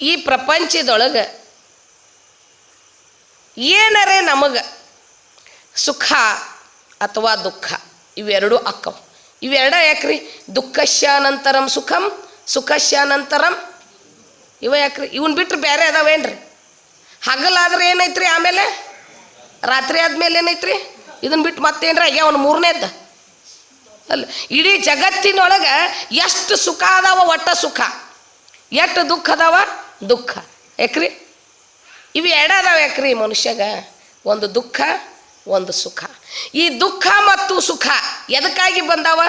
ಈ ಪ್ರಪಂಚದೊಳಗೆ ಏನರೇ ನಮಗೆ ಸುಖ ಅಥವಾ ದುಃಖ? ಇವೆರಡು ಅಕ್ಕವು. ಇವೆರಡ ಯಾಕ್ರಿ? ದುಃಖಶ್ಯಾನಂತರಂ ಸುಖಂ ಸುಖಶ್ಯಾನಂತರಂ ಇವ ಯಾಕ್ರಿ? ಇವನ್ ಬಿಟ್ರೆ ಬೇರೆ ಅದಾವೇನ್ರಿ? ಹಗಲಾದ್ರೆ ಏನೈತ್ರಿ ಆಮೇಲೆ? ರಾತ್ರಿ ಆದ್ಮೇಲೆ ಏನೈತ್ರಿ? ಇದನ್ನ ಬಿಟ್ಟು ಮತ್ತೇನ್ರಿ? ಅಯ್ಯ ಅವ್ನು ಮೂರನೇದ್ದು. ಅಲ್ಲ, ಇಡೀ ಜಗತ್ತಿನೊಳಗೆ ಎಷ್ಟು ಸುಖ ಅದಾವ ಒಟ್ಟ ಸುಖ? ಎಷ್ಟು ದುಃಖ ಅದಾವ? ದುಃಖ. ಯಾಕ್ರಿ? ಇವು ಎರಡು ಅದಾವ ಯಾಕ್ರಿ ಮನುಷ್ಯಗ? ಒಂದು ದುಃಖ, ಒಂದು ಸುಖ. ಈ ದುಃಖ ಮತ್ತು ಸುಖ ಎದಕ್ಕಾಗಿ ಬಂದಾವ?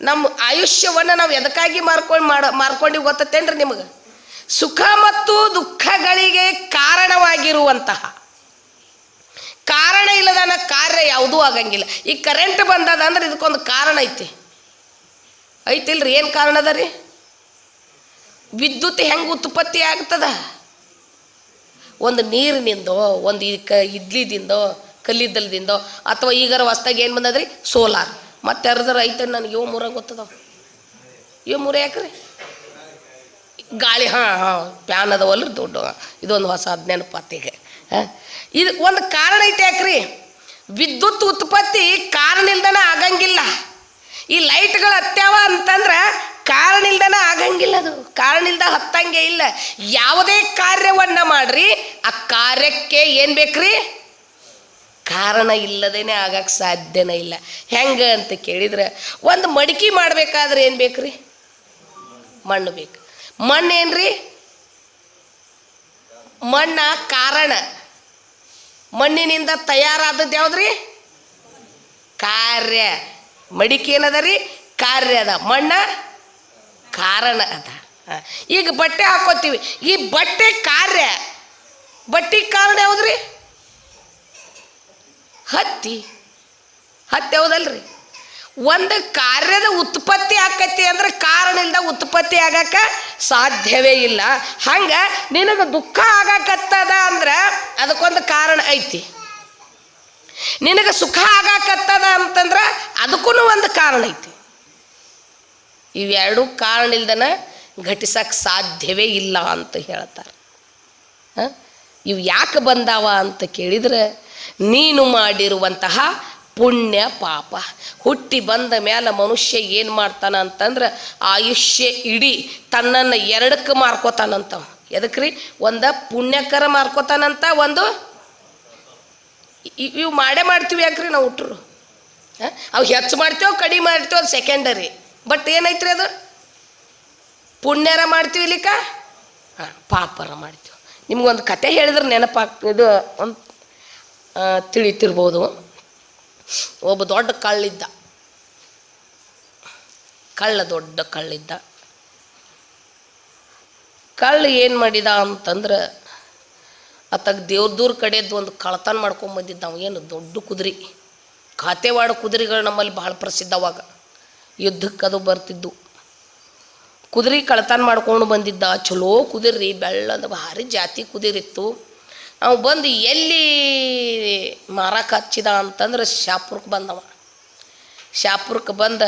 ನಮ್ಮ ಆಯುಷ್ಯವನ್ನು ನಾವು ಎದಕ್ಕಾಗಿ ಮಾರ್ಕೊಂಡು ಮಾಡ ಮಾರ್ಕೊಂಡು ಗೊತ್ತೇನ್ರಿ ನಿಮಗೆ? ಸುಖ ಮತ್ತು ದುಃಖಗಳಿಗೆ ಕಾರಣವಾಗಿರುವಂತಹ. ಕಾರಣ ಇಲ್ಲದನ ಕಾರ್ಯ ಯಾವುದೂ ಆಗಂಗಿಲ್ಲ. ಈ ಕರೆಂಟ್ ಬಂದದ ಅಂದ್ರೆ ಇದಕ್ಕೊಂದು ಕಾರಣ ಐತಿ. ಐತಿಲ್ರಿ, ಏನು ಕಾರಣ ಅದ ರೀ? ವಿದ್ಯುತ್ ಹೆಂಗೆ ಉತ್ಪತ್ತಿ ಆಗ್ತದ? ಒಂದು ನೀರಿನಿಂದೋ, ಒಂದು ಈ ಕ ಇಡ್ಲಿದಿಂದೋ ಕಲ್ಲಿದ್ದಲ್ದಿಂದೋ, ಅಥವಾ ಈಗಾರ ಹೊಸ್ದಾಗ ಏನು ಬಂದದ್ರಿ? ಸೋಲಾರ್. ಮತ್ತೆ ಅರ್ಧ ರೈತ ನನಗೆ ಇವು ಮೂರ ಗೊತ್ತದ ಇವು ಮೂರ ಯಾಕ್ರಿ? ಗಾಳಿ, ಹಾಂ ಹಾಂ ಪ್ಯಾನ್ ಅದಾವಲ್ರಿ ದೊಡ್ಡ. ಇದೊಂದು ಹೊಸ ನೆನಪಾತಿಗೆ. ಹಾಂ? ಇದು ಒಂದು ಕಾರಣ ಐತೆ ಯಾಕ್ರಿ? ವಿದ್ಯುತ್ ಉತ್ಪತ್ತಿ ಕಾರಣ ಇಲ್ದನ ಆಗಂಗಿಲ್ಲ. ಈ ಲೈಟ್ಗಳು ಹತ್ಯಾವ ಅಂತಂದ್ರೆ ಕಾರಣ ಇಲ್ದನ ಆಗಂಗಿಲ್ಲ ಅದು. ಕಾರಣ ಇಲ್ದ ಹತ್ತಂಗೆ ಇಲ್ಲ. ಯಾವುದೇ ಕಾರ್ಯವನ್ನ ಮಾಡ್ರಿ, ಆ ಕಾರ್ಯಕ್ಕೆ ಏನು ಬೇಕ್ರಿ? ಕಾರಣ ಇಲ್ಲದೇನೆ ಆಗಕ್ಕೆ ಸಾಧ್ಯನೇ ಇಲ್ಲ. ಹೆಂಗೆ ಅಂತ ಕೇಳಿದ್ರೆ, ಒಂದು ಮಡಿಕೆ ಮಾಡಬೇಕಾದ್ರೆ ಏನು ಬೇಕ್ರಿ? ಮಣ್ಣು ಬೇಕು. ಮಣ್ಣು ಏನ್ರಿ? ಮಣ್ಣ ಕಾರಣ. ಮಣ್ಣಿನಿಂದ ತಯಾರಾದದ್ದು ಯಾವ್ದ್ರಿ? ಕಾರ್ಯ. ಮಡಿಕೆ ಏನದ ರೀ? ಕಾರ್ಯ ಅದ. ಮಣ್ಣ ಕಾರಣ ಅದ. ಈಗ ಬಟ್ಟೆ ಹಾಕೋತೀವಿ. ಈ ಬಟ್ಟೆ ಕಾರ್ಯ, ಬಟ್ಟೆ ಕಾರಣ ಯಾವ್ದ್ರಿ? ಹತ್ತಿ. ಹತ್ತಿ ಯಾವ್ದಲ್ರಿ ಒಂದು ಕಾರ್ಯದ ಉತ್ಪತ್ತಿ ಆಕತಿ ಅಂದ್ರೆ ಕಾರಣ ಇಲ್ದ ಉತ್ಪತ್ತಿ ಆಗಾಕ ಸಾಧ್ಯವೇ ಇಲ್ಲ. ಹಂಗ ನಿನಗೆ ದುಃಖ ಆಗಾಕತ್ತದ ಅಂದ್ರೆ ಅದಕ್ಕೊಂದು ಕಾರಣ ಐತಿ. ನಿನಗೆ ಸುಖ ಆಗಾಕತ್ತದ ಅಂತಂದ್ರೆ ಅದಕ್ಕೂ ಒಂದು ಕಾರಣ ಐತಿ. ಇವೆರಡೂ ಕಾರಣ ಇಲ್ದನ ಘಟಿಸಕ್ಕೆ ಸಾಧ್ಯವೇ ಇಲ್ಲ ಅಂತ ಹೇಳ್ತಾರೆ? ಇವು ಯಾಕೆ ಬಂದಾವ ಅಂತ ಕೇಳಿದ್ರೆ ನೀನು ಮಾಡಿರುವಂತಹ ಪುಣ್ಯ ಪಾಪ. ಹುಟ್ಟಿ ಬಂದ ಮೇಲೆ ಮನುಷ್ಯ ಏನು ಮಾಡ್ತಾನ ಅಂತಂದ್ರೆ ಆಯುಷ್ಯ ಇಡೀ ತನ್ನನ್ನು ಎರಡಕ್ಕೆ ಮಾರ್ಕೋತಾನಂತ ರೀ ಒಂದು ಪುಣ್ಯಕರ ಮಾರ್ಕೋತಾನಂತ, ಒಂದು ಇವು ಮಾಡೇ ಮಾಡ್ತೀವಿ ಯಾಕ್ರಿ ನಾವು ಹುಟ್ಟರು ಅವು ಹೆಚ್ಚು ಮಾಡ್ತೇವೆ, ಕಡಿಮೆ ಮಾಡ್ತೇವೆ ಅದು ಸೆಕೆಂಡರಿ ಬಟ್ ಏನೈತ್ರಿ ಅದು? ಪುಣ್ಯರ ಮಾಡ್ತೀವಿ ಇಲ್ಲಿಕ? ಪಾಪರ ಮಾಡ್ತೀವಿ. ನಿಮ್ಗೊಂದು ಕತೆ ಹೇಳಿದ್ರೆ ನೆನಪಾಗ್, ಇದು ಒಂದು ತಿಳಿತಿರ್ಬೋದು. ಒಬ್ಬ ದೊಡ್ಡ ಕಳ್ಳಿದ್ದ. ಕಳ್ಳ ದೊಡ್ಡ ಕಳ್ಳಿದ್ದ. ಕಳ್ಳ ಏನು ಮಾಡಿದ ಅಂತಂದ್ರೆ ಅತ್ತಾಗ ದೇವ್ರದೂರ ಕಡೆದ್ದು ಒಂದು ಕಳತನ ಮಾಡ್ಕೊಂಬಂದಿದ್ದ ಅವ ಏನು ದೊಡ್ಡ ಕುದುರೆ. ಖಾತೆವಾಡ ಕುದುರೆಗಳು ನಮ್ಮಲ್ಲಿ ಭಾಳ ಪ್ರಸಿದ್ಧ ಅವಾಗ ಯುದ್ಧಕ್ಕೆ ಅದು ಬರ್ತಿದ್ದು. ಕುದುರೆ ಕಳತನ ಮಾಡ್ಕೊಂಡು ಬಂದಿದ್ದ. ಚಲೋ ಕುದುರೆ ಬೆಳ್ಳಂದ ಭಾರಿ ಜಾತಿ ಕುದುರಿತ್ತು. ನಾವು ಬಂದು ಎಲ್ಲಿ ಮಾರಕ್ಕೆ ಹಚ್ಚಿದ ಅಂತಂದ್ರೆ ಶಾಪುರಕ್ಕೆ ಬಂದವ. ಶಾಪುರಕ್ಕೆ ಬಂದ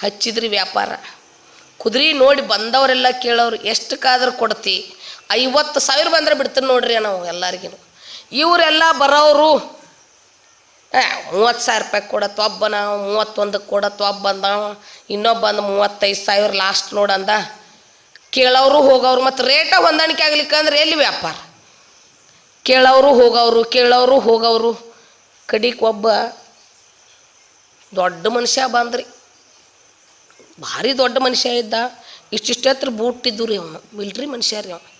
ಹಚ್ಚಿದ್ರಿ ವ್ಯಾಪಾರ. ಕುದುರೆ ನೋಡಿ ಬಂದವರೆಲ್ಲ ಕೇಳೋರು, ಎಷ್ಟಕ್ಕಾದ್ರೂ ಕೊಡ್ತಿ. ಐವತ್ತು ಸಾವಿರ ಬಂದ್ರೆ ಬಿಡ್ತೀನಿ ನೋಡ್ರಿ ನಾವು ಎಲ್ಲರಿಗೂ ಇವರೆಲ್ಲ ಬರೋರು ಮೂವತ್ತು ಸಾವಿರ ರೂಪಾಯಿ ಕೊಡತ್ತು ಒಬ್ಬ ನಾವು ಮೂವತ್ತೊಂದಕ್ಕೆ ಕೊಡತ್ತು ಒಬ್ಬ ಬಂದ ಇನ್ನೊಬ್ಬ ಬಂದು ಮೂವತ್ತೈದು ಸಾವಿರ ಲಾಸ್ಟ್ ನೋಡಂದ ಕೇಳೋರು ಹೋಗೋರು ಮತ್ತು ರೇಟ ಹೊಂದಾಣಿಕೆ ಆಗ್ಲಿಕ್ಕೆ ಅಂದ್ರೆ ಎಲ್ಲಿ ವ್ಯಾಪಾರ? ಕೇಳೋರು ಹೋಗೋರು ಕೇಳೋರು ಹೋಗೋರು. ಕಡಿಗೆ ಒಬ್ಬ ದೊಡ್ಡ ಮನುಷ್ಯ ಬಂದ್ರಿ. ಭಾರಿ ದೊಡ್ಡ ಮನುಷ್ಯ ಇದ್ದ. ಇಷ್ಟಿಷ್ಟು ಹತ್ರ ಬೂಟ್ ಇದ್ದು ರೀ ಅವನು ಮಿಲ್ಟ್ರಿ ಮನುಷ್ಯ ರೀ ಅವನು.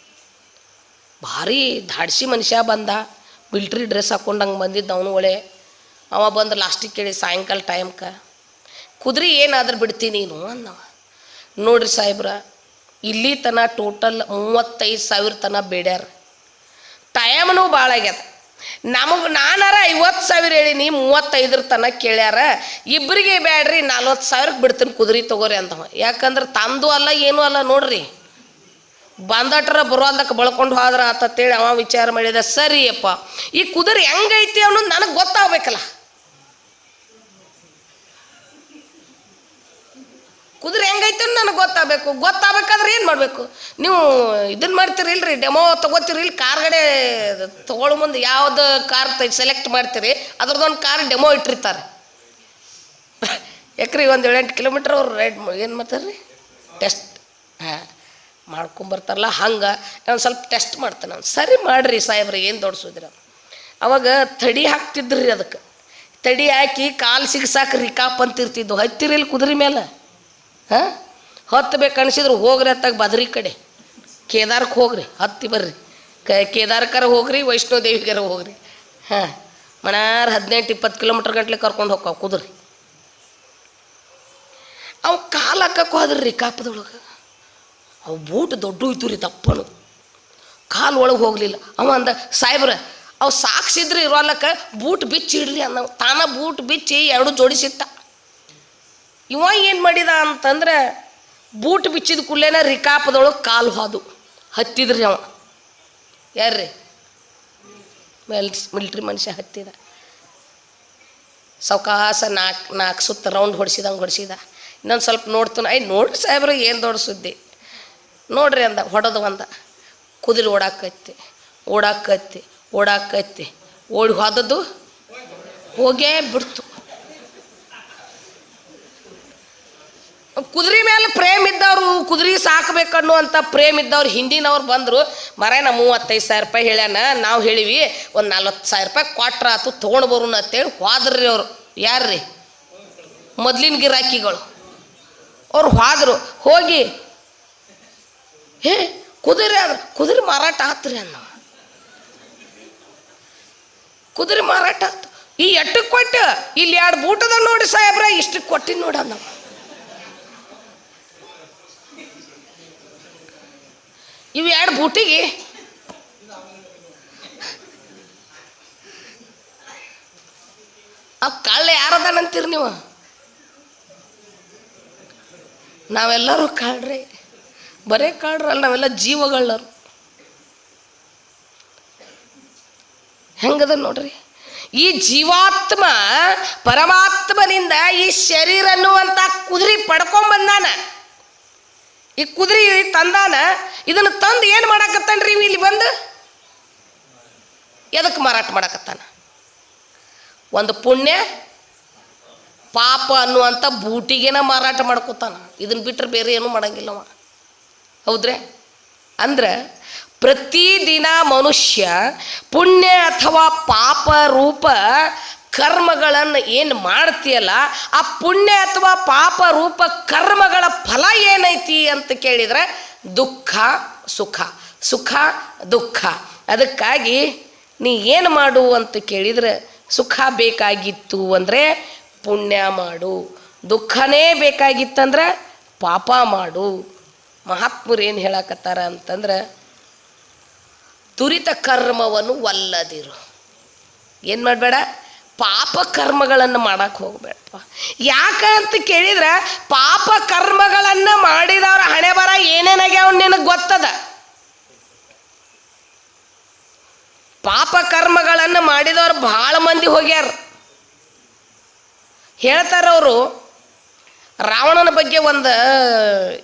ಭಾರಿ ಧಾಡ್ಸಿ ಮನುಷ್ಯ ಬಂದ. ಮಿಲ್ಟ್ರಿ ಡ್ರೆಸ್ ಹಾಕೊಂಡಂಗೆ ಬಂದಿದ್ದ ಅವನು ಒಳ್ಳೆ. ಅವ ಬಂದು ಲಾಸ್ಟಿಗೆ ಕೇಳಿ, ಸಾಯಂಕಾಲ ಟೈಮ್ಕ ಕುದುರೆ ಏನಾದ್ರೂ ಬಿಡ್ತೀನಿ ನೀನು? ಅಂದವ ನೋಡ್ರಿ ಸಾಹೇಬ್ರ, ಇಲ್ಲಿ ತನ ಟೋಟಲ್ ಮೂವತ್ತೈದು ಸಾವಿರ ತನ ಬೇಡ್ಯಾರ. ಟೈಮ್ನು ಭಾಳ ಆಗ್ಯದ. ನಮಗೆ, ನಾನಾರ ಐವತ್ತು ಸಾವಿರ ಹೇಳೀನಿ ಮೂವತ್ತೈದರ ತನಕ ಕೇಳ್ಯಾರ. ಇಬ್ಬರಿಗೆ ಬ್ಯಾಡ್ರಿ, ನಲ್ವತ್ತು ಸಾವಿರಕ್ಕೆ ಬಿಡ್ತೀನಿ ಕುದುರೆ ತಗೋರಿ ಅಂತವ ಯಾಕಂದ್ರೆ ತಂದು ಅಲ್ಲ, ಏನೂ ಅಲ್ಲ ನೋಡ್ರಿ. ಬಂದಟ್ರ ಬರೋದಕ್ಕೆ ಬಳ್ಕೊಂಡು ಹೋದ್ರ ಆತತ್ತೇಳಿ ಅವ ವಿಚಾರ ಮಾಡಿದ. ಸರಿಯಪ್ಪ, ಈ ಕುದುರೆ ಹೆಂಗೈತಿ ಅನ್ನೋದು ನನಗೆ ಗೊತ್ತಾಗ್ಬೇಕಲ್ಲ. ಕುದುರೆ ಹೆಂಗೈತೆ ನನಗೆ ಗೊತ್ತಾಗಬೇಕು. ಗೊತ್ತಾಗಬೇಕಾದ್ರೆ ಏನು ಮಾಡಬೇಕು? ನೀವು ಇದನ್ನು ಮಾಡ್ತೀರಿ ಇಲ್ರಿ ಡೆಮೋ ತೊಗೋತೀರಿ ಇಲ್ಲಿ ಕಾರ್ಗಡೆ ತೊಗೊಳ್ಳೋ ಮುಂದೆ ಯಾವುದು ಕಾರ್ ಸೆಲೆಕ್ಟ್ ಮಾಡ್ತೀರಿ ಅದ್ರದ್ದೊಂದು ಕಾರ್ ಡೆಮೋ ಇಟ್ಟಿರ್ತಾರೆ. ಎಕ್ರಿ ಒಂದು ಏಳೆಂಟು ಕಿಲೋಮೀಟ್ರ್ ಅವ್ರು ರೈಡ್ ಏನು ಮಾಡ್ತಾರೆ ರೀ ಟೆಸ್ಟ್ ಹಾಂ. ಮಾಡ್ಕೊಂಬರ್ತಾರಲ್ಲ, ಹಂಗೆ. ನಾನು ಸ್ವಲ್ಪ ಟೆಸ್ಟ್ ಮಾಡ್ತೇನೆ ನಾನು. ಸರಿ ಮಾಡಿರಿ ಸಾಹೇಬ್ರಿ, ಏನು ದೊಡ್ಸೋದಿರ ಅವಾಗ ತಡಿ ಹಾಕ್ತಿದ್ರಿ ಅದಕ್ಕೆ ತಡಿ ಹಾಕಿ ಕಾಲು ಸಿಗ್ಸಾಕ ರಿಕಾಪ್ ಅಂತಿರ್ತಿದ್ದು. ಹತ್ತಿರಿಲ್ಲ ಕುದುರೆ ಮೇಲೆ ಹಾಂ? ಹತ್ತಬೇಕು ಅನ್ಸಿದ್ರು ಹೋಗ್ರಿ ಅತ್ತಾಗ ಬದ್ರಿ ಕಡೆ. ಕೇದಾರಕ್ಕೆ ಹೋಗ್ರಿ, ಹತ್ತಿ ಬರ್ರಿ. ಕ ಕೇದಾರಕ್ಕಾರ ಹೋಗ್ರಿ ವೈಷ್ಣೋದೇವಿಗರ ಹೋಗ್ರಿ. ಹಾಂ, ಮನಾರ ಹದಿನೆಂಟು ಇಪ್ಪತ್ತು ಕಿಲೋಮೀಟ್ರ್ ಗಂಟ್ಲೆ ಕರ್ಕೊಂಡು ಹೋಗ್ಕಾವ ಕುದ್ರಿ ಅವು ಕಾಲು ಹಾಕಕ್ಕೆ ಹೋದ್ರಿ ರೀ ಕಾಪದೊಳಗೆ. ಅವು ಬೂಟ್ ದೊಡ್ಡ ಇದ್ದು ರೀ ತಪ್ಪನು ಕಾಲು ಒಳಗೆ ಹೋಗಲಿಲ್ಲ. ಅವ ಅಂದ, ಸಾಹೇಬ್ರ, ಅವು ಸಾಕ್ಸಿದ್ರಿ ಇರೋಲಕ್ಕ ಬೂಟ್ ಬಿಚ್ಚಿ ಇಡ್ರಿ ಅಂದ ತಾನ ಬೂಟ್ ಬಿಚ್ಚಿ ಎರಡು ಜೋಡಿಸಿಟ್ಟ ಇವ ಏನು ಮಾಡಿದ ಅಂತಂದ್ರೆ ಬೂಟ್ ಬಿಚ್ಚಿದ ಕುಲ್ಲೇನ ರಿಕಾಪದೊಳಗೆ ಕಾಲು ಹಾದು. ಹತ್ತಿದ್ರಿ ಅವ. ಯಾರ್ರಿ? ಮಿಲ್ಟ್ರಿ ಮಿಲ್ಟ್ರಿ ಮನುಷ್ಯ ಹತ್ತಿದ. ಸೌಕಾಸ ನಾಲ್ಕು ನಾಲ್ಕು ಸುತ್ತ ರೌಂಡ್ ಹೊಡಿಸಿದಂಗೆ ಹೊಡಿಸಿದ. ಇನ್ನೊಂದು ಸ್ವಲ್ಪ ನೋಡ್ತಾನೆ. ಐ ನೋಡ್ರಿ ಸಾಹೇಬ್ರ, ಏನು ದೊಡ್ಡ ಸುದ್ದಿ. ನೋಡ್ರಿ ಅಂದ, ಹೊಡೆದು ಅಂದ. ಕುದುರೆ ಓಡಾಕತ್ತಿ ಓಡಾಕತ್ತಿ ಓಡಾಕತ್ತಿ. ಓಡಿ ಹೋದದ್ದು ಹೋಗೇ ಬಿಡ್ತು. ಕುದುರೆ ಮೇಲೆ ಪ್ರೇಮ್ ಇದ್ದವರು ಕುದುರೆ ಸಾಕ್ಬೇಕನ್ನುವಂಥ ಪ್ರೇಮ್ ಇದ್ದವ್ರು ಹಿಂದಿನವ್ರು ಬಂದರು ಮರೇನ ಮೂವತ್ತೈದು ಸಾವಿರ ರೂಪಾಯಿ ಹೇಳ್ಯಾನ, ನಾವು ಹೇಳಿವಿ ಒಂದು ನಲ್ವತ್ತು ಸಾವಿರ ರೂಪಾಯಿ ಕೊಟ್ರ ಆತು, ತೊಗೊಂಡು ಬರೋಣ ಅಂತೇಳಿ ಹೋದ್ರಿ ಅವರು. ಯಾರ್ರಿ? ಮೊದ್ಲಿನ ಗಿರಾಕಿಗಳು. ಅವ್ರು ಹೋದ್ರು. ಹೋಗಿ, ಹೇ, ಕುದುರೆ ಆದ್ರೆ, ಕುದುರೆ ಮಾರಾಟ ಆತ್ರಿ ಅನ್ನ. ಕುದುರೆ ಮಾರಾಟ ಆತು. ಈ ಎಟ್ಟಕ್ಕೆ ಕೊಟ್ಟು? ಇಲ್ಲಿ ಎರಡು ಬೂಟದ ನೋಡಿ ಸಾಹೇಬ್ರ ಇಷ್ಟಕ್ಕೆ ಕೊಟ್ಟಿನಿ ನೋಡ ಇವು ಎರಡು ಬೂಟಿಗೆ. ಆ ಕಳ್ಳ ಯಾರದಾನಂತೀರಿ ನೀವು? ನಾವೆಲ್ಲರೂ ಕಾಳ್ರಿ ಬರೇ ಕಾಳ್ರಲ್ಲ ನಾವೆಲ್ಲ ಜೀವಗಳರು ಹೆಂಗದ ನೋಡ್ರಿ? ಈ ಜೀವಾತ್ಮ ಪರಮಾತ್ಮನಿಂದ ಈ ಶರೀರ ಅನ್ನುವಂಥ ಕುದುರೆ ಪಡ್ಕೊಂಬಂದಾನ ಈ ಕುದುರೆ ತಂದಾನ ಇದನ್ನು ತಂದು ಏನು ಮಾಡಾಕತ್ತಾನ್ರಿ ಇಲ್ಲಿ ಬಂದು? ಎದಕ್ಕೆ ಮಾರಾಟ ಮಾಡಾಕತ್ತಾನ? ಒಂದು ಪುಣ್ಯ, ಪಾಪ ಅನ್ನುವಂಥ ಬೂಟಿಗೆನ ಮಾರಾಟ ಮಾಡ್ಕೋತಾನ. ಇದನ್ನ ಬಿಟ್ಟರೆ ಬೇರೆ ಏನೂ ಮಾಡಂಗಿಲ್ಲವ. ಹೌದ್ರೆ? ಅಂದ್ರೆ ಪ್ರತಿದಿನ ಮನುಷ್ಯ ಪುಣ್ಯ ಅಥವಾ ಪಾಪ ರೂಪ ಕರ್ಮಗಳನ್ನು ಏನು ಮಾಡ್ತೀಯಲ್ಲ, ಆ ಪುಣ್ಯ ಅಥವಾ ಪಾಪ ರೂಪ ಕರ್ಮಗಳ ಫಲ ಏನೈತಿ ಅಂತ ಕೇಳಿದ್ರೆ ದುಃಖ, ಸುಖ. ಸುಖ, ದುಃಖ. ಅದಕ್ಕಾಗಿ ನೀ ಏನು ಮಾಡು ಅಂತ ಕೇಳಿದ್ರೆ ಸುಖ ಬೇಕಾಗಿತ್ತು ಅಂದರೆ ಪುಣ್ಯ ಮಾಡು. ದುಃಖನೇ ಬೇಕಾಗಿತ್ತಂದ್ರೆ ಪಾಪ ಮಾಡು. ಮಹಾತ್ಮರು ಏನು ಹೇಳಕತ್ತಾರ ಅಂತಂದ್ರೆ, ತುರಿತ ಕರ್ಮವನ್ನು ಒಲ್ಲದಿರು. ಏನು ಮಾಡಬೇಡ? ಪಾಪ ಕರ್ಮಗಳನ್ನು ಮಾಡಕ್ಕೆ ಹೋಗ್ಬೇಡಪ್ಪ. ಯಾಕೆ ಅಂತ ಕೇಳಿದ್ರೆ, ಪಾಪ ಕರ್ಮಗಳನ್ನು ಮಾಡಿದವ್ರ ಹಣೆ ಬರ ಏನೇನಾಗ್ಯಾವ ನಿನಗೆ ಗೊತ್ತದ? ಪಾಪ ಕರ್ಮಗಳನ್ನು ಮಾಡಿದವ್ರು ಭಾಳ ಮಂದಿ ಹೋಗ್ಯಾರ. ಹೇಳ್ತಾರವರು ರಾವಣನ ಬಗ್ಗೆ ಒಂದು,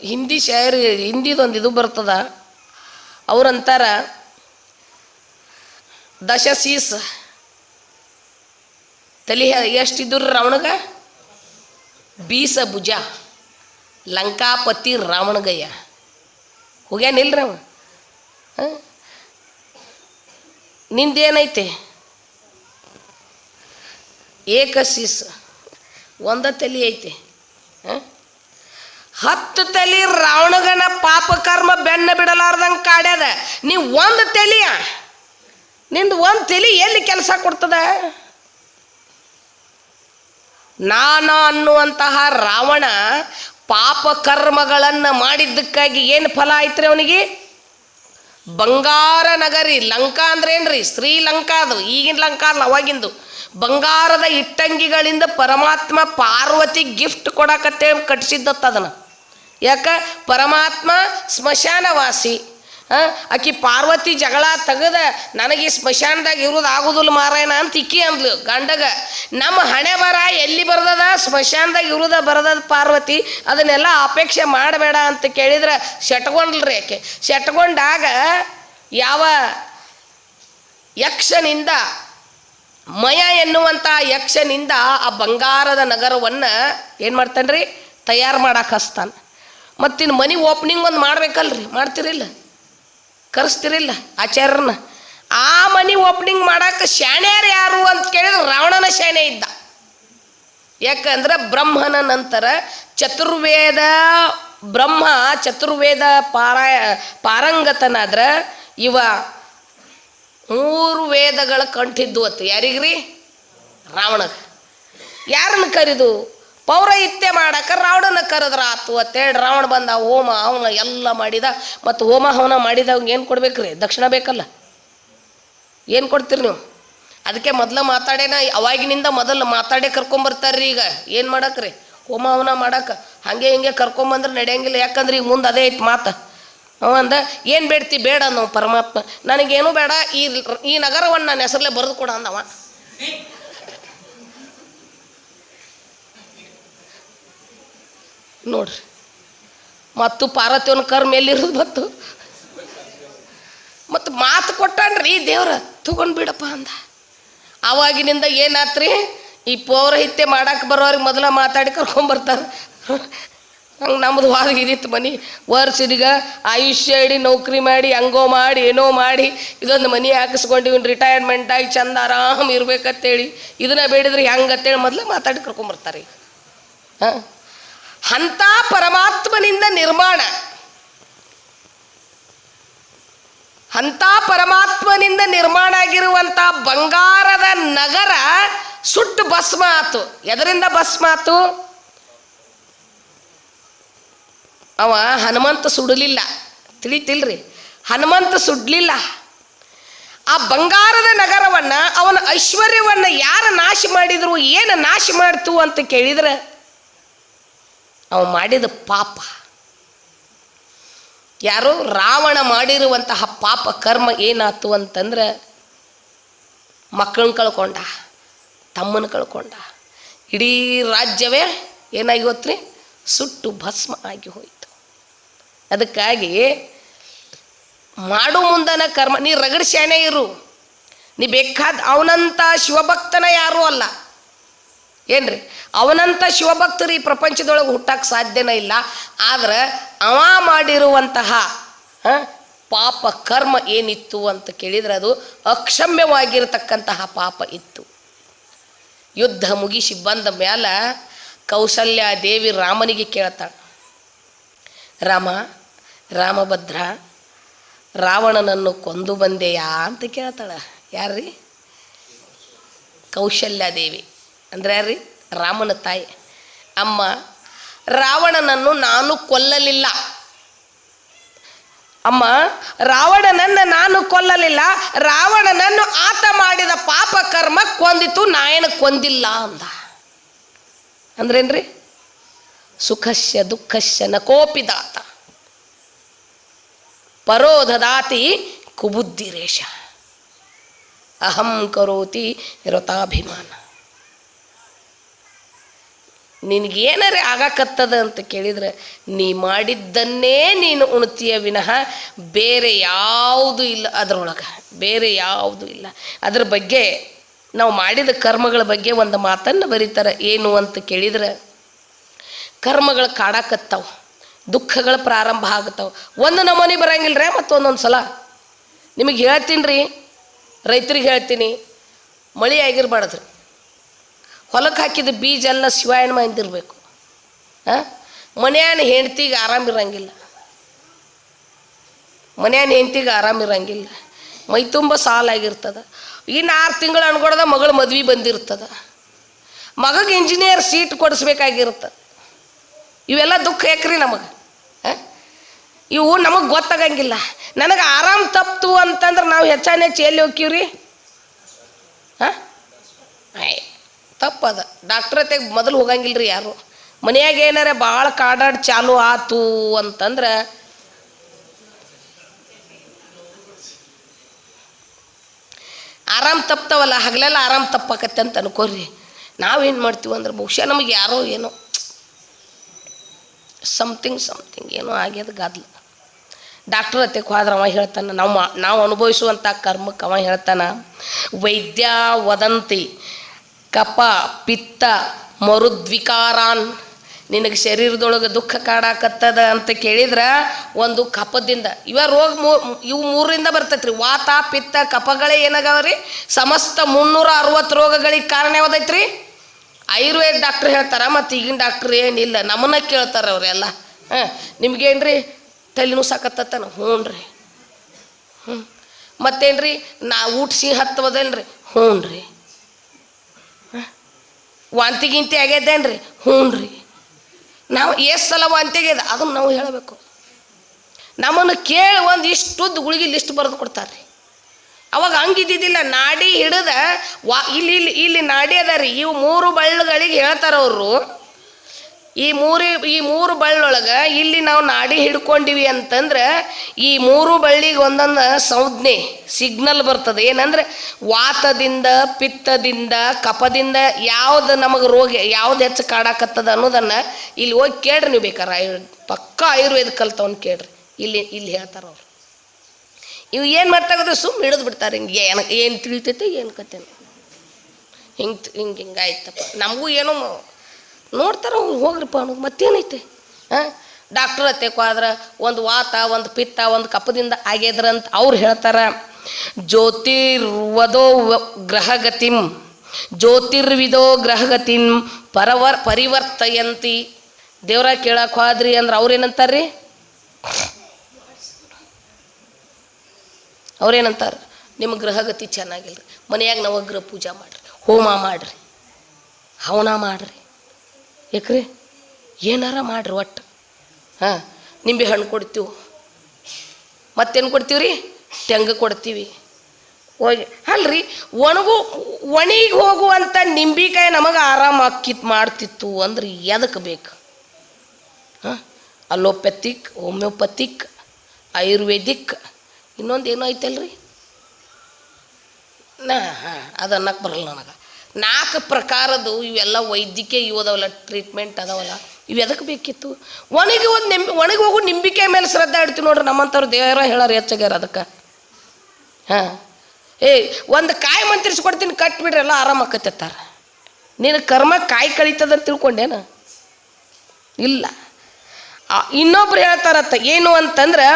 ಹಿಂದಿ ಶಾಯರಿ, ಹಿಂದಿದೊಂದು ಇದು ಬರ್ತದ. ಅವ್ರಂತಾರ ದಶಶೀಸ್ ತಲೆ ಎಷ್ಟಿದ್ರು ರಾವಣಗ? ಬೀಸ ಭುಜ ಲಂಕಾಪತಿ ರಾವಣಗಯ್ಯ. ಹೋಗ್ಯಾನಿಲ್ರಿ ಅವ? ಹಾಂ? ಏಕ ಏಕಶೀಸ್, ಒಂದ ತಲೆ ಐತೆ? ಹತ್ತು ತಲೆ ರಾವಣಗನ ಪಾಪ ಕರ್ಮ ಬೆನ್ನ ಬಿಡಲಾರ್ದಂಗೆ ಕಾಡ್ಯದ. ನೀವು ಒಂದು ತಲೆಯ? ನಿಂದು ಒಂದು ತಲೆ ಎಲ್ಲಿ ಕೆಲಸ ಕೊಡ್ತದ? ನಾನ ಅನ್ನುವಂತಹ ರಾವಣ ಪಾಪ ಕರ್ಮಗಳನ್ನು ಮಾಡಿದ್ದಕ್ಕಾಗಿ ಏನು ಫಲ ಆಯ್ತ್ರಿ ಅವನಿಗೆ? ಬಂಗಾರ ನಗರಿ, ಲಂಕಾ ಅಂದ್ರೆ ಏನ್ರಿ? ಶ್ರೀಲಂಕಾ ಅದು, ಈಗಿನ ಲಂಕಾ ಅಲ್ಲ, ಅವಾಗಿಂದು. ಬಂಗಾರದ ಇಟ್ಟಂಗಿಗಳಿಂದ ಪರಮಾತ್ಮ ಪಾರ್ವತಿ ಗಿಫ್ಟ್ ಕೊಡಕತ್ತೆ ಕಟ್ಸಿದ್ದತ್ತ ಅದನ್ನು ಯಾಕ? ಪರಮಾತ್ಮ ಸ್ಮಶಾನವಾಸಿ. ಆಕಿ ಪಾರ್ವತಿ ಜಗಳ ತೆಗದ ನನಗೆ ಈ ಸ್ಮಶಾನದಾಗ ಇರೋದು ಆಗುದಿಲ್ಲ ಮಾರಾಯಣ ಅಂತ ಇಕ್ಕಿ ಅಂದ್ಲು ಗಂಡಗ. ನಮ್ಮ ಹಣೆ ಬರ ಎಲ್ಲಿ ಬರ್ದದ? ಸ್ಮಶಾನದಾಗ ಇರುದ ಬರದದ ಪಾರ್ವತಿ? ಅದನ್ನೆಲ್ಲ ಅಪೇಕ್ಷೆ ಮಾಡಬೇಡ ಅಂತ ಕೇಳಿದ್ರೆ ಶೆಟ್ಕೊಂಡ್ಲ್ರಿ ಆಕೆ. ಶೆಟ್ಕೊಂಡಾಗ ಯಾವ ಯಕ್ಷನಿಂದ ಮಯ ಎನ್ನುವಂಥ ಯಕ್ಷನಿಂದ ಆ ಬಂಗಾರದ ನಗರವನ್ನು ಏನು ಮಾಡ್ತಾನ್ರಿ? ತಯಾರು ಮಾಡಕ್ಕೆ ಹಸ್ತಾನೆ ಮತ್ತಿನ್ನು ಮನಿ ಓಪನಿಂಗ್ ಒಂದು ಮಾಡ್ಬೇಕಲ್ರಿ? ಮಾಡ್ತಿರಿಲ್ಲ? ಕರೆಸ್ತಿರಿಲ್ಲ ಆಚಾರ್ಯರನ್ನ. ಆ ಮನೆ ಓಪನಿಂಗ್ ಮಾಡಕ್ಕೆ ಶಾಣ್ಯಾರು ಯಾರು ಅಂತ ಕೇಳಿದ್ರೆ ರಾವಣನ ಶಾಣೆ ಇದ್ದ. ಯಾಕಂದ್ರೆ ಬ್ರಹ್ಮನ ನಂತರ ಚತುರ್ವೇದ ಬ್ರಹ್ಮ, ಚತುರ್ವೇದ ಪಾರಾಯ, ಪಾರಂಗತನಾದ್ರ ಇವ ಮೂರು ವೇದಗಳ ಕಂಠಿದ್ದು ಅತ್ತು ಯಾರಿಗ್ರಿ? ರಾವಣಗ. ಯಾರನ್ನು ಕರಿದು? ಪೌರಹಿತ್ಯ ಮಾಡಕ್ಕೆ ರಾವಣನ ಕರೆದ್ರ ಆತು ಅಂತೇಳಿ ರಾವಣ ಬಂದ ಹೋಮ ಅವನ ಎಲ್ಲ ಮಾಡಿದ. ಮತ್ತು ಹೋಮ ಹವನ ಮಾಡಿದವಂಗೆ ಏನು ಕೊಡ್ಬೇಕ್ರಿ? ದಕ್ಷಿಣ ಬೇಕಲ್ಲ? ಏನು ಕೊಡ್ತೀರಿ ನೀವು? ಅದಕ್ಕೆ ಮೊದಲ ಮಾತಾಡೇನ, ಅವಾಗಿನಿಂದ ಮೊದಲು ಮಾತಾಡೇ ಕರ್ಕೊಂಬರ್ತಾರ್ರಿ ಈಗ. ಏನು ಮಾಡಕ್ರಿ? ಹೋಮ ಹವನ ಮಾಡಕ್ಕೆ ಹಾಗೆ ಹಿಂಗೆ ಕರ್ಕೊಂಬಂದ್ರೆ ನಡೆಯಂಗಿಲ್ಲ. ಯಾಕಂದ್ರೆ ಈಗ ಮುಂದೆ ಅದೇ ಐತೆ ಮಾತು. ಅವಂದ ಏನು ಬೇಡ್ತಿ? ಬೇಡ ನಾವು ಪರಮಾತ್ಮ. ನನಗೇನು ಬೇಡ. ಈ ಈ ನಗರವನ್ನು ನನ್ನ ಹೆಸರಲ್ಲೇ ಬರೆದು ಕೊಡ ಅಂದವ. ನೋಡ್ರಿ. ಮತ್ತು ಪಾರ್ವತಿಯವನ ಕರ್ಮ ಎಲ್ಲಿರೋದು ಮತ್ತು ಮತ್ತು ಮಾತು ಕೊಟ್ಟಾನ್ರಿ, ದೇವ್ರ ತಗೊಂಡು ಬಿಡಪ್ಪ ಅಂದ. ಆವಾಗಿನಿಂದ ಏನಾತ್ರಿ? ಈ ಪೌರಹಿತ್ಯ ಮಾಡಕ್ಕೆ ಬರೋರಿಗೆ ಮೊದಲ ಮಾತಾಡಿ ಕರ್ಕೊಂಬರ್ತಾರೆ ಹಂಗೆ ನಮ್ಮದು ವಾದ ಇದಿತ್ತು ಮನೆ. ವರ್ಷಿದೀಗ ಆಯುಷ್ಯ ಇಡೀ, ನೌಕರಿ ಮಾಡಿ, ಹಂಗೋ ಮಾಡಿ, ಏನೋ ಮಾಡಿ, ಇದೊಂದು ಮನೆ ಹಾಕಿಸ್ಕೊಂಡು ಇವ್ನು ರಿಟೈರ್ಮೆಂಟ್ ಆಗಿ ಚಂದ ಆರಾಮ್ ಇರ್ಬೇಕಂತೇಳಿ. ಇದನ್ನ ಬೇಡಿದ್ರೆ ಹೆಂಗತ್ತೇಳಿ ಮೊದಲೇ ಮಾತಾಡಿ ಕರ್ಕೊಂಬರ್ತಾರೆ ಹಾಂ? ಅಂಥ ಪರಮಾತ್ಮನಿಂದ ನಿರ್ಮಾಣ. ಹಂತ ಪರಮಾತ್ಮನಿಂದ ನಿರ್ಮಾಣ ಆಗಿರುವಂಥ ಬಂಗಾರದ ನಗರ ಸುಟ್ಟು ಭಸ್ಮ ಆತು ಎದರಿಂದ ಭಸ್ಮ ಆತು ಅವ ಹನುಮಂತ ಸುಡಲಿಲ್ಲ. ತಿಳಿತಿಲ್ರಿ? ಹನುಮಂತ ಸುಡ್ಲಿಲ್ಲ. ಆ ಬಂಗಾರದ ನಗರವನ್ನ, ಅವನ ಐಶ್ವರ್ಯವನ್ನ ಯಾರು ನಾಶ ಮಾಡಿದ್ರು, ಏನು ನಾಶ ಮಾಡ್ತು ಅಂತ ಕೇಳಿದ್ರೆ? ಅವ ಮಾಡಿದ ಪಾಪ. ಯಾರು ರಾವಣ ಮಾಡಿರುವಂತಹ ಪಾಪ ಕರ್ಮ ಏನಾತು ಅಂತಂದ್ರೆ ಮಕ್ಕಳನ್ನ ಕಳ್ಕೊಂಡ ತಮ್ಮನ ಕಳ್ಕೊಂಡ. ಇಡೀ ರಾಜ್ಯವೇ ಏನಾಗಿ ಹೋತ್ರಿ ಸುಟ್ಟು ಭಸ್ಮ ಆಗಿ ಹೋಯಿತು. ಅದಕ್ಕಾಗಿ ಮಾಡು ಮುಂದನ ಕರ್ಮ, ನೀ ರಗಡ್ ಶಾನೆ ಇರು. ನೀ ಬೇಕಾದ ಅವನಂತ ಶಿವಭಕ್ತನ ಯಾರೂ ಅಲ್ಲ. ಏನ್ರಿ? ಅವನಂತ ಶಿವಭಕ್ತರು ಈ ಪ್ರಪಂಚದೊಳಗೆ ಹುಟ್ಟಕ್ಕೆ ಸಾಧ್ಯನೇ ಇಲ್ಲ. ಆದ್ರೆ ಅವ ಮಾಡಿರುವಂತಹ ಪಾಪ ಕರ್ಮ ಏನಿತ್ತು ಅಂತ ಕೇಳಿದ್ರೆ ಅದು ಅಕ್ಷಮ್ಯವಾಗಿರತಕ್ಕಂತಹ ಪಾಪ ಇತ್ತು. ಯುದ್ಧ ಮುಗಿಸಿ ಬಂದ ಮ್ಯಾಲ ಕೌಸಲ್ಯ ದೇವಿ ರಾಮನಿಗೆ ಕೇಳ್ತಾಳೆ. ರಾಮ, ರಾಮಭದ್ರ, ರಾವಣನನ್ನು ಕೊಂದು ಬಂದೆಯಾ ಅಂತ ಕೇಳ್ತಾಳೆ. ಯಾರ್ರೀ? ಕೌಶಲ್ಯಾದೇವಿ ಅಂದರೆ ಯಾರ್ರಿ? ರಾಮನ ತಾಯಿ. ಅಮ್ಮ, ರಾವಣನನ್ನು ನಾನು ಕೊಲ್ಲಲಿಲ್ಲ. ಅಮ್ಮ, ರಾವಣನನ್ನು ನಾನು ಕೊಲ್ಲಲಿಲ್ಲ. ರಾವಣನನ್ನು ಆತ ಮಾಡಿದ ಪಾಪ ಕರ್ಮ ಕೊಂದಿತು, ನಾಯನ ಕೊಂದಿಲ್ಲ ಅಂದ. ಅಂದ್ರೇನ್ರಿ? ಸುಖಸ್ಯ ದುಃಖಸ್ಯ ನ ಪರೋಧದಾತಿ ದಾತ. ಪರೋ ಕುಬುದ್ಧಿರೇಶ ಅಹಂ ಕರೋತಿ ರತಾಭಿಮಾನ ನಿನಗೇನರೇ ಆಗಕತ್ತದ ಅಂತ ಕೇಳಿದ್ರೆ, ನೀ ಮಾಡಿದ್ದನ್ನೇ ನೀನು ಉಣ್ತೀಯ ವಿನಃ ಬೇರೆ ಯಾವುದು ಇಲ್ಲ ಅದರೊಳಗೆ, ಬೇರೆ ಯಾವುದು ಇಲ್ಲ. ಅದ್ರ ಬಗ್ಗೆ ನಾವು ಮಾಡಿದ ಕರ್ಮಗಳ ಬಗ್ಗೆ ಒಂದು ಮಾತನ್ನು ಬರೀತಾರೆ, ಏನು ಅಂತ ಕೇಳಿದ್ರೆ, ಕರ್ಮಗಳು ಕಾಡಾಕತ್ತಾವ, ದುಃಖಗಳು ಪ್ರಾರಂಭ ಆಗತ್ತಾವ. ಒಂದು ನಮೂನಿ ಬರಂಗಿಲ್ಲ ರೀ ಮತ್ತೊಂದೊಂದು ಸಲ. ನಿಮಗೆ ಹೇಳ್ತೀನಿ ರೀ ರೈತರಿಗೆ ಹೇಳ್ತೀನಿ, ಮಳೆ ಆಗಿರ್ಬಾರ್ದು ಹೊಲಕ್ಕೆ ಹಾಕಿದ ಬೀಜ ಎಲ್ಲ ಶಿವಾಯನ ಮಂದಿರಬೇಕು ಹಾಂ ಮನೆಯನ್ನು ಹೆಂಡ್ತಿಗೆ ಆರಾಮಿರಂಗಿಲ್ಲ ಮನೆಯನ್ನು ಹೆಂಡ್ತಿಗೆ ಆರಾಮಿರಂಗಿಲ್ಲ ಮೈ ತುಂಬ ಸಾಲಾಗಿರ್ತದೆ. ಇನ್ನು ಆರು ತಿಂಗಳು ಅನ್ಕೊಡ್ದ ಮಗಳು ಮದ್ವೆ ಬಂದಿರ್ತದೆ. ಮಗಗೆ ಇಂಜಿನಿಯರ್ ಸೀಟ್ ಕೊಡಿಸ್ಬೇಕಾಗಿರ್ತದೆ ಇವೆಲ್ಲ ದುಃಖ ಯಾಕ್ರಿ ನಮಗೆ? ಇವು ನಮಗೆ ಗೊತ್ತಾಗಂಗಿಲ್ಲ. ನನಗೆ ಆರಾಮ್ ತಪ್ಪು ಅಂತಂದ್ರೆ ನಾವು ಹೆಚ್ಚಾನ ಹೆಚ್ಚು ಎಲ್ಲಿ ಹೋಗ್ತೀವ್ರಿ? ಡಾಕ್ಟ್ರ್ ತೆಗೆ ಮೊದಲು ಹೋಗಂಗಿಲ್ರಿ ಯಾರು? ಮನೆಯಾಗ ಏನಾರ ಭಾಳ ಕಾಡಾಡ್ ಚಾಲು ಆತು ಅಂತಂದ್ರೆ ಆರಾಮ್ ತಪ್ತಾವಲ್ಲ, ಹಗಲೆಲ್ಲ ಆರಾಮ್ ತಪ್ಪಾಕತ್ತೆ ಅಂತ ಅನ್ಕೋರಿ ನಾವೇನು ಮಾಡ್ತೀವಿ ಅಂದ್ರೆ ಬಹುಶಃ ನಮಗೆ ಯಾರೋ ಏನೋ ಸಮಥಿಂಗ್ ಸಮಥಿಂಗ್ ಏನೋ ಆಗ್ಯದ ಗಾದ್ಲು. ಡಾಕ್ಟರ್ ಹತ್ತೆ ಹೋದ್ರೆ ಅವ ಹೇಳ್ತಾನೆ, ನಾವು ನಾವು ಅನುಭವಿಸುವಂಥ ಕರ್ಮಕ್ಕೆ ಅವ ಹೇಳ್ತಾನೆ, ವೈದ್ಯ ವದಂತಿ ಕಪ, ಪಿತ್ತ, ಮರುದ್ವಿಕಾರಾನ್. ನಿನಗೆ ಶರೀರದೊಳಗೆ ದುಃಖ ಕಾಡಾಕತ್ತದ ಅಂತ ಕೇಳಿದ್ರೆ ಒಂದು ಕಪದಿಂದ. ಇವ ರೋಗ ಇವು ಮೂರರಿಂದ ಬರ್ತೈತ್ರಿ. ವಾತ, ಪಿತ್ತ, ಕಪಗಳೇ ಏನಾಗವ್ರಿ? ಸಮಸ್ತ ಮುನ್ನೂರ ಅರವತ್ತು ರೋಗಗಳಿಗೆ ಕಾರಣ ಯಾವ್ದೈತ್ರಿ? ಆಯುರ್ವೇದ ಡಾಕ್ಟ್ರ್ ಹೇಳ್ತಾರ, ಮತ್ತು ಈಗಿನ ಡಾಕ್ಟ್ರ್ ಏನಿಲ್ಲ, ನಮ್ಮನ್ನ ಕೇಳ್ತಾರೆ ಅವರೆಲ್ಲ ಹಾಂ, ನಿಮ್ಗೇನ್ರಿ? ತಲೆನೂ ಸಾಕತ್ತತ್ತ ಹ್ಞೂ ರೀ ಹ್ಞೂ ಮತ್ತೇನ್ರಿ? ನಾ ಊಟ ಸಿಹಿ ಹತ್ತವದೇನ್ರಿ? ಹ್ಞೂ ರೀ ವಾಂತಿ ಗಿಂತಿ ಆಗ್ಯದೇನ್ರಿ? ಹ್ಞೂ ರೀ ನಾವು ಎಷ್ಟು ಸಲ ವಾಂತಿ ಆಗ್ಯದ ಅದನ್ನು ನಾವು ಹೇಳಬೇಕು. ನಮ್ಮನ್ನು ಕೇಳಿ ಒಂದು ಇಷ್ಟುದ್ದು ಗುಳಿಗೆ ಲಿಸ್ಟ್ ಬರೆದು ಕೊಡ್ತಾರೆ ರೀ ಅವಾಗ ಹಂಗಿದ್ದಿದ್ದಿಲ್ಲ, ನಾಡಿ ಹಿಡಿದ ವಾ ಇಲ್ಲಿ ಇಲ್ಲಿ ಇಲ್ಲಿ ನಾಡಿ ಅದ ರೀ. ಇವು ಮೂರು ಬಳ್ಳುಗಳಿಗೆ ಹೇಳ್ತಾರೆ ಅವರು ಈ ಮೂರು ಈ ಮೂರು ಬಳ್ಳೊಳಗೆ ಇಲ್ಲಿ ನಾವು ನಾಡಿ ಹಿಡ್ಕೊಂಡಿವಿ ಅಂತಂದ್ರೆ ಈ ಮೂರು ಬಳ್ಳಿಗೆ ಒಂದೊಂದು ಸಂಜ್ಞೆ, ಸಿಗ್ನಲ್ ಬರ್ತದೆ. ಏನಂದ್ರೆ ವಾತದಿಂದ, ಪಿತ್ತದಿಂದ, ಕಪದಿಂದ ಯಾವ್ದು ನಮಗೆ ರೋಗ, ಯಾವ್ದು ಹೆಚ್ಚು ಕಾಡಾಕತ್ತದ ಅನ್ನೋದನ್ನು ಇಲ್ಲಿ ಹೋಗಿ ಕೇಳ್ರಿ ನೀವು ಬೇಕಾರೆ. ಆಯುರ್ವೇದ ಪಕ್ಕ ಆಯುರ್ವೇದ ಕಲ್ತವನು ಕೇಳ್ರಿ. ಇಲ್ಲಿ ಇಲ್ಲಿ ಹೇಳ್ತಾರೆ ಅವ್ರು. ಇವು ಏನು ಮಾಡ್ತಾಗದ್ರೆ ಸುಮ್ಮನೆ ಹಿಡಿದು ಬಿಡ್ತಾರೆ ಹಿಂಗೆ. ಏನು ಏನು ತಿಳಿತೈತೆ, ಏನು ಕತೆ ಹಿಂಗೆ ಹಿಂಗೆ ಹಿಂಗೆ ಆಯ್ತಪ್ಪ. ನಮಗೂ ಏನೋ ನೋಡ್ತಾರ ಅವ್ನು ಹೋಗ್ರಿಪ್ಪ ಅನ್ನೋದು ಮತ್ತೇನೈತೆ? ಹಾಂ? ಡಾಕ್ಟ್ರ್ ಹತ್ತೆಕೋ ಆದ್ರೆ ಒಂದು ವಾತ, ಒಂದು ಪಿತ್ತ, ಒಂದು ಕಪ್ಪದಿಂದ ಆಗ್ಯದ್ರಂತ ಅವ್ರು ಹೇಳ್ತಾರ, ಜ್ಯೋತಿರ್ವದೋ ಗ್ರಹಗತಿಂ, ಜ್ಯೋತಿರ್ವಿದೋ ಗ್ರಹಗತಿಂ ಪರವರ್ ಪರಿವರ್ತಯಂತಿ. ದೇವ್ರ ಕೇಳಕ್ಕೆ ಹೋದ್ರಿ ಅಂದ್ರೆ ಅವ್ರೇನಂತಾರ್ರಿ ಅವ್ರೇನಂತಾರೆ ನಿಮ್ಮ ಗ್ರಹಗತಿ ಚೆನ್ನಾಗಿಲ್ಲ ಮನೆಯಾಗ ನವಗ್ರಹ ಪೂಜೆ ಮಾಡಿರಿ, ಹೋಮ ಮಾಡಿರಿ, ಹವನ ಮಾಡಿರಿ. ಯಾಕ್ರಿ ಏನಾರ ಮಾಡ್ರಿ ಒಟ್ಟು. ಹಾಂ, ನಿಂಬೆ ಹಣ್ಣು ಕೊಡ್ತೀವಿ. ಮತ್ತೇನು ಕೊಡ್ತೀವಿ ರೀ ತೆಂಗು ಕೊಡ್ತೀವಿ. ಹೋಗಿ ಅಲ್ರಿ, ಒಣಗು, ಒಣಗಿ ಹೋಗುವಂಥ ನಿಂಬಿಕಾಯಿ ನಮಗೆ ಆರಾಮ ಆಕಿತ್ ಮಾಡ್ತಿತ್ತು ಅಂದ್ರೆ ಎದಕ್ಕೆ ಬೇಕು? ಹಾಂ, ಅಲೋಪೆಥಿಕ್ ಹೋಮಿಯೋಪತಿಕ್ ಆಯುರ್ವೇದಿಕ್, ಇನ್ನೊಂದು ಏನೋ ಐತಲ್ರಿ? ನಾ, ಹಾಂ, ಅದು ಅನ್ನಕ್ಕೆ ಬರಲ್ಲ ನನಗೆ. ನಾಲ್ಕು ಪ್ರಕಾರದ್ದು ಇವೆಲ್ಲ ವೈದ್ಯಕೀಯ ಇವು ಅದಾವಲ್ಲ ಟ್ರೀಟ್ಮೆಂಟ್ ಅದಾವಲ್ಲ, ಇವು ಎದಕ್ಕೆ ಬೇಕಿತ್ತು? ಒಣಗಿ ಒಂದು ನಿಂಬಿ, ಒಣಗಿ ಹೋಗು ನಿಂಬಿಕೆ ಮೇಲೆ ಶ್ರದ್ಧೆ ಇಡ್ತೀವಿ ನೋಡ್ರಿ, ನಮ್ಮಂಥವ್ರು ದೇವರ ಹೇಳೋರು ಹೆಚ್ಚಾಗ್ಯಾರ ಅದಕ್ಕೆ. ಹಾಂ. ಏ, ಒಂದು ಕಾಯಿ ಮಂತ್ರಿಸ್ಕೊಡ್ತೀನಿ ಕಟ್ಬಿಡ್ರಿ ಎಲ್ಲ ಆರಾಮ ಆಕತ್ತಾರ ನಿನ್ನ ಕರ್ಮ ಕಾಯಿ ಕಳೀತದಂತ ತಿಳ್ಕೊಂಡೇನ? ಇಲ್ಲ. ಇನ್ನೊಬ್ರು ಹೇಳ್ತಾರತ್ತ, ಏನು ಅಂತಂದ್ರೆ,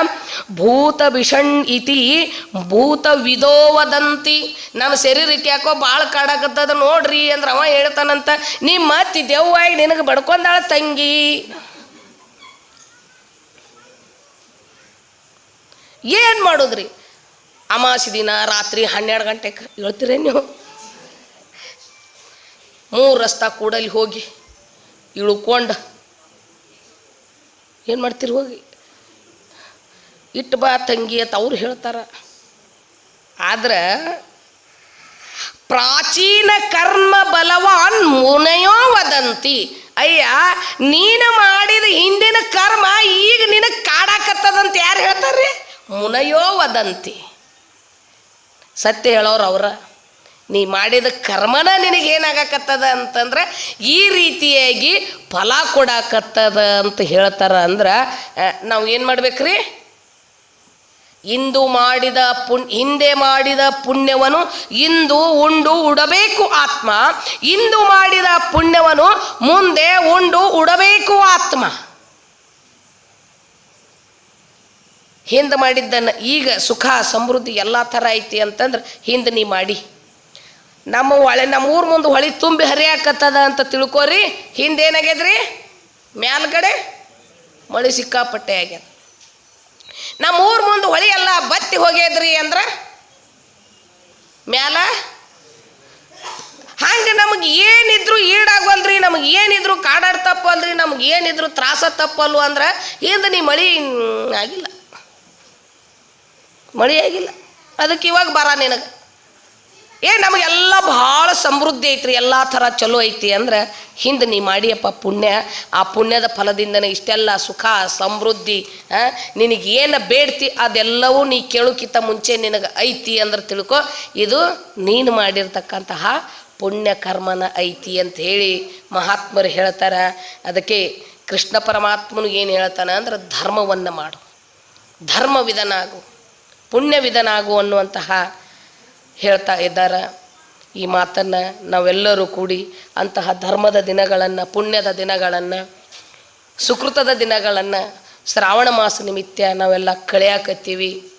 ಭೂತ ಭೀಷಣ್ ಇತಿ, ಭೂತ ವಿಧೋವದಂತಿ. ನಮ್ಮ ಶರೀರಕ್ಕೆ ಯಾಕೋ ಭಾಳ ಕಾಡಾಕತ್ತದ ನೋಡ್ರಿ ಅಂದ್ರೆ ಅವ ಹೇಳ್ತಾನಂತ, ನೀ ಮತ್ತೆ ದೆವ್ವಾಗಿ ನಿನಗೆ ಬಡ್ಕೊಂಡಾಳ ತಂಗಿ. ಏನು ಮಾಡೋದ್ರಿ? ಅಮಾಸಿ ದಿನ, ರಾತ್ರಿ ಹನ್ನೆರಡು ಗಂಟೆಗೆ ಹೇಳ್ತೀರ ನೀವು. ಮೂರು ರಸ್ತಾ ಕೂಡಲಿ ಹೋಗಿ ಇಳ್ಕೊಂಡು ಏನು ಮಾಡ್ತೀರಿ ಹೋಗಿ? ಇಟ್ಟು ಬಾ ತಂಗಿ ಅಂತ ಅವ್ರು ಹೇಳ್ತಾರ. ಆದ್ರೆ ಪ್ರಾಚೀನ ಕರ್ಮ ಬಲವಾನ್ ಮುನೆಯೋ ವದಂತಿ. ಅಯ್ಯ, ನೀನು ಮಾಡಿದ ಹಿಂದಿನ ಕರ್ಮ ಈಗ ನಿನಗೆ ಕಾಡಾಕತ್ತದಂತ ಯಾರು ಹೇಳ್ತಾರ್ರಿ? ಮುನಯೋ ವದಂತಿ. ಸತ್ಯ ಹೇಳೋರು ಅವ್ರ. ನೀ ಮಾಡಿದ ಕರ್ಮನ ನಿನಗೆ ಏನಾಗಕತ್ತದ ಅಂತಂದ್ರೆ ಈ ರೀತಿಯಾಗಿ ಫಲ ಕೊಡಾಕತ್ತದ ಅಂತ ಹೇಳ್ತಾರ ಅಂದ್ರೆ ನಾವು ಏನು ಮಾಡ್ಬೇಕ್ರಿ? ಇಂದು ಮಾಡಿದ ಪುಣ್, ಹಿಂದೆ ಮಾಡಿದ ಪುಣ್ಯವನ್ನು ಇಂದು ಉಂಡು ಉಡಬೇಕು ಆತ್ಮ. ಇಂದು ಮಾಡಿದ ಪುಣ್ಯವನ್ನು ಮುಂದೆ ಉಂಡು ಉಡಬೇಕು ಆತ್ಮ. ಹಿಂದೆ ಮಾಡಿದ್ದನ್ನು ಈಗ ಸುಖ, ಸಮೃದ್ಧಿ ಎಲ್ಲ ಥರ ಐತಿ ಅಂತಂದ್ರೆ ಹಿಂದೆ ನೀ ಮಾಡಿ. ನಮ್ಮ ಹೊಳೆ, ನಮ್ಮ ಊರ ಮುಂದೆ ಹೊಳಿ ತುಂಬಿ ಹರಿಯಾಕತ್ತದ ಅಂತ ತಿಳ್ಕೊರಿ ಹಿಂದೆ ಏನಾಗ್ಯದ್ರಿ ಮ್ಯಾಲ್ಗಡೆ ಮಳೆ ಸಿಕ್ಕಾಪಟ್ಟೆ ಆಗ್ಯದ. ನಮ್ಮ ಊರ ಮುಂದೆ ಹೊಳಿ ಎಲ್ಲ ಬತ್ತಿ ಹೋಗ್ಯದ್ರಿ ಅಂದ್ರೆ ಮ್ಯಾಲ ಹಂಗೆ ನಮಗೆ ಏನಿದ್ರು ಈಡಾಗಲ್ರಿ ನಮಗೆ ಏನಿದ್ರು ಕಾಡಾಡ್ ತಪ್ಪಲ್ರಿ ನಮ್ಗೆ ಏನಿದ್ರು ತ್ರಾಸ ತಪ್ಪಲ್ವ ಅಂದ್ರೆ ಹಿಂದೆ ನೀ ಮಳಿ ಆಗಿಲ್ಲ. ಮಳಿ ಆಗಿಲ್ಲ. ಅದಕ್ಕೆ ಇವಾಗ ಬರ ನಿನಗೆ. ಏ, ನಮಗೆಲ್ಲ ಭಾಳ ಸಮೃದ್ಧಿ ಐತ್ರಿ, ಎಲ್ಲ ಥರ ಚಲೋ ಐತಿ ಅಂದ್ರೆ, ಹಿಂದೆ ನೀ ಮಾಡಿಯಪ್ಪ ಪುಣ್ಯ, ಆ ಪುಣ್ಯದ ಫಲದಿಂದನೇ ಇಷ್ಟೆಲ್ಲ ಸುಖ, ಸಮೃದ್ಧಿ ನಿನಗೆ ಏನು ಬೇಡ್ತಿ, ಅದೆಲ್ಲವೂ ನೀ ಕೇಳೋಕ್ಕಿಂತ ಮುಂಚೆ ನಿನಗೆ ಐತಿ ಅಂದ್ರೆ ತಿಳ್ಕೊ, ಇದು ನೀನು ಮಾಡಿರ್ತಕ್ಕಂತಹ ಪುಣ್ಯ ಕರ್ಮನ ಐತಿ ಅಂತ ಹೇಳಿ ಮಹಾತ್ಮರು ಹೇಳ್ತಾರೆ. ಅದಕ್ಕೆ ಕೃಷ್ಣ ಪರಮಾತ್ಮನು ಏನು ಹೇಳ್ತಾನೆ ಅಂದ್ರೆ, ಧರ್ಮವನ್ನು ಮಾಡು. ಧರ್ಮವಿಧನಾಗು ಪುಣ್ಯವಿಧನಾಗು ಅನ್ನುವಂತಹ ಹೇಳ್ತಾ ಇದ್ದಾರೆ. ಈ ಮಾತನ್ನು ನಾವೆಲ್ಲರೂ ಕೂಡಿ ಅಂತಹ ಧರ್ಮದ ದಿನಗಳನ್ನು, ಪುಣ್ಯದ ದಿನಗಳನ್ನು, ಸುಕೃತದ ದಿನಗಳನ್ನು, ಶ್ರಾವಣ ಮಾಸ ನಿಮಿತ್ತ ನಾವೆಲ್ಲ ಕಳೆಯಾಕತ್ತೀವಿ.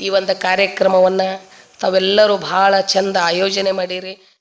ಈ ಒಂದು ಕಾರ್ಯಕ್ರಮವನ್ನು ತಾವೆಲ್ಲರೂ ಭಾಳ ಚಂದ ಆಯೋಜನೆ ಮಾಡಿರಿ.